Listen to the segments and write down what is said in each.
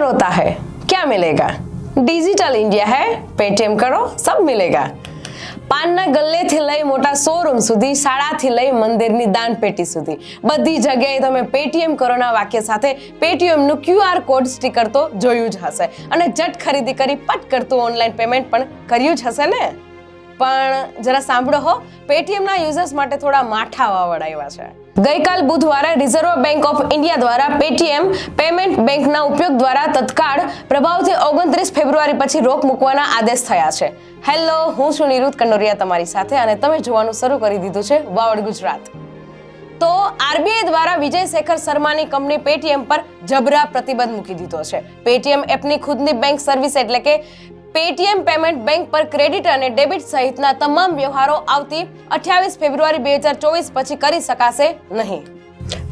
रोता है क्या मिलेगा डिजिटल इंडिया है पेटीएम करो सब मिलेगा પાનના ગલ્લેથી લઈ મોટા શોરૂમ સુધી શાળાથી લઈ મંદિરની દાન પેટી સુધી બધી જગ્યાએ તમે પેટીએમ કરોના વાક્ય સાથે પેટીએમનું ક્યુઆર કોડ સ્ટીકર તો જોયું જ હશે અને જટ ખરીદી કરી પટ કરતું ઓનલાઈન પેમેન્ટ પણ કર્યું જ હશે ને પણ જરા સાંભળો હો પેટીએમના યુઝર્સ માટે થોડા માઠા વાવડાવ્યા છે. ગઈકાલ બુધવારે રિઝર્વ બેંક ઓફ ઇન્ડિયા દ્વારા પેટીએમ પેમેન્ટ બેંકના ઉપયોગ દ્વારા તત્કાળ પ્રભાવથી ઓગણત્રીસ ફેબ્રુઆરી પછી રોક મૂકવાના આદેશ થયા છે. હેલો હું છું નિરુત કંડોરિયા તમારી સાથે અને તમે જોવાનું શરૂ કરી દીધું છે વાવડ ગુજરાત. તો આરબીઆઈ દ્વારા વિજય શેખર શર્માની કંપની પેટીએમ પર જબરા પ્રતિબંધ મૂકી દીધો છે. પેટીએમ એપની ખુદની બેંક સર્વિસ એટલે કે પેટીએમ પેમેન્ટ બેંક પર ક્રેડિટ અને ડેબિટ સહિતના તમામ વ્યવહારો આવતી અઠ્યાવીસ ફેબ્રુઆરી બે હજાર ચોવીસ પછી કરી શકાશે નહીં.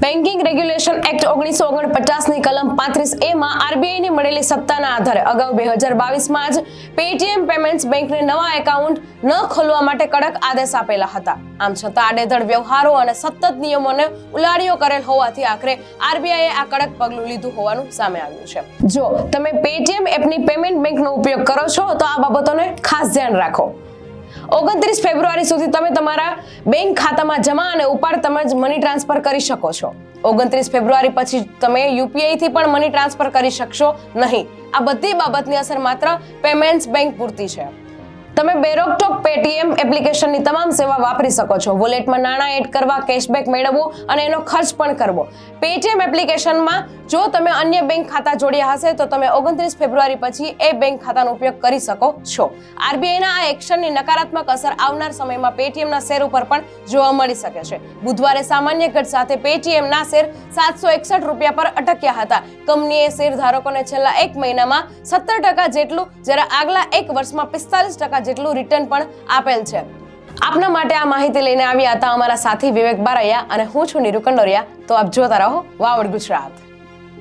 બેન્કિંગ રેગ્યુલેશન એક્ટ ઓગણીસો ઓગણપચાસની કલમ પાંત્રીસ એમાં આરબીઆઈની મળેલી સત્તાના આધારે અગાઉ બે હજાર બાવીસમાં જ પેટીએમ પેમેન્ટ્સ બેંકને નવા એકાઉન્ટ ન ખોલવા માટે કડક આદેશ આપેલા હતા. આમ છતાં આડેધડ વ્યવહારો અને સતત નિયમોને ઉલાડીઓ કરેલ હોવાથી આખરે આરબીઆઈએ આ કડક પગલું લીધું હોવાનું સામે આવ્યું છે. જો તમે પેટીએમ એપની પેમેન્ટ બેંકનો ઉપયોગ કરો છો, તો આ બાબતોને ખાસ ધ્યાન રાખો. ઓગણત્રીસ ફેબ્રુઆરી સુધી તમે તમારા બેંક ખાતામાં જમા અને ઉપાડ તમે જ મની ટ્રાન્સફર કરી શકો છો. ઓગણત્રીસ ફેબ્રુઆરી પછી તમે યુપીઆઈ થી પણ મની ટ્રાન્સફર કરી શકશો નહીં. આ બધી બાબતની અસર માત્ર પેમેન્ટ્સ બેંક પૂરતી છે. તમે બેરોકટોક પેટીએમ એપ્લિકેશનની તમામ સેવા વાપરી શકો છો. વોલેટમાં નાણાં એડ કરવા, કેશબેક મેળવવું અને એનો ખર્ચ પણ કરવો. પેટીએમ એપ્લિકેશનમાં જો તમે અન્ય બેંક ખાતા જોડ્યા હશે તો તમે ઓગણત્રીસ ફેબ્રુઆરી પછી એ બેંક ખાતાનો ઉપયોગ કરી શકો છો. આરબીઆઈના આ એક્શનની નકારાત્મક અસર આવનાર સમયમાં પેટીએમના શેર ઉપર પણ જોવા મળી શકે છે. બુધવારે સામાન્ય ઘટ સાથે પેટીએમના શેર સાતસો એકસઠ રૂપિયા પર અટક્યા હતા. કંપનીએ શેર ધારકોને છેલ્લા એક મહિનામાં સત્તર ટકા જેટલું, જ્યારે આગલા એક વર્ષમાં પિસ્તાલીસ ટકા જેટલું રિટર્ન પણ આપેલ છે. આપના માટે આ માહિતી લઈને આવ્યા હતા અમારા સાથી વિવેક બારૈયા અને હું છું નીરુ કંડોરિયા તો આપ જોતા રહો વાવડ ગુજરાત.